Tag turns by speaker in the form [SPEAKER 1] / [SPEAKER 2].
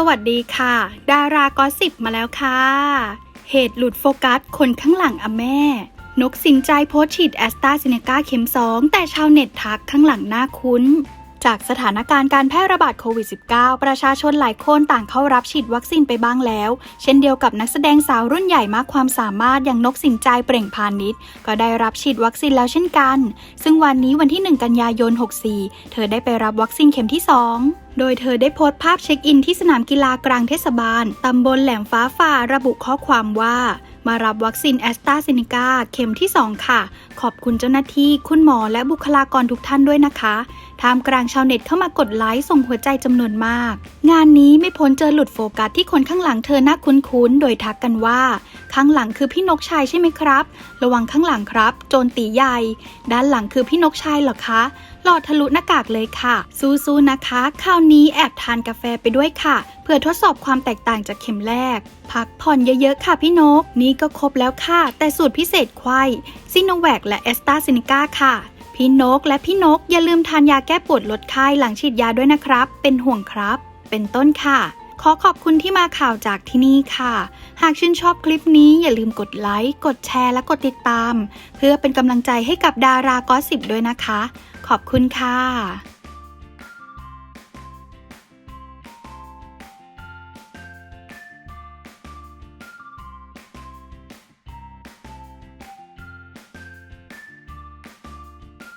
[SPEAKER 1] สวัสดีค่ะ ดารากอสิบมาแล้วค่ะ เหตุหลุดโฟกัส คนข้างหลังอะแม่ นกสินใจโพสฉีดแอสตราเซเนกาเข็ม 2 แต่ชาวเน็ตทักข้างหลังหน่าคุ้น จากสถานการณ์การแพร่ระบาดโควิด -19 ประชาชนหลายคนต่างเข้ารับฉีดวัคซีนไปบ้างแล้ว เช่นเดียวกับนักแสดงสาวรุ่นใหญ่มากความสามารถอย่างนกสินใจเปล่งพาณิชย์ก็ได้รับฉีดวัคซีนแล้วเช่นกัน ซึ่งวันนี้วันที่ 1 กันยายน 64 เธอได้ไปรับวัคซีนเข็มที่ 2 โดยเธอได้โพสต์ภาพเช็คอินที่สนามกีฬากลางเทศบาล ตำบลแหลมฟ้าฝ่าระบุข้อความว่า มารับวัคซีนแอสตราเซเนกาเข็มที่ 2 ค่ะ ขอบคุณเจ้าหน้าที่คุณหมอและบุคลากรทุกท่านด้วยนะคะท่ามกลางชาวเน็ตเข้ามากดไลค์ส่งหัวใจจำนวนมาก งานนี้ไม่พ้นเจอหลุดโฟกัสที่คนข้างหลังเธอน่าคุ้นๆ โดยทักกันว่า ข้างหลังคือพี่นกชายใช่ไหมครับ ระวังข้างหลังครับ โจรตีใหญ่ ด้านหลังคือพี่นกชายเหรอคะ หลอดทะลุหน้ากากเลยค่ะ สู้ๆนะคะ คราวนี้แอบทานกาแฟไปด้วยค่ะ เพื่อทดสอบความแตกต่างจากเข็มแรก พักผ่อนเยอะๆค่ะพี่นก นี่ก็ครบแล้วค่ะ แต่สูตรพิเศษไข้ซิโนแวคและแอสตราเซเนกาค่ะพี่นกและพี่นกอย่าลืมทานยาแก้ปวดลดไข้หลังฉีดยาด้วยนะครับ เป็นห่วงครับ เป็นต้นค่ะ ขอขอบคุณที่มาข่าวจากที่นี่ค่ะ หากชื่นชอบคลิปนี้อย่าลืมกดไลค์ กดแชร์ และกดติดตาม เพื่อเป็นกำลังใจให้กับดารากอสิบด้วยนะคะ ขอบคุณค่ะ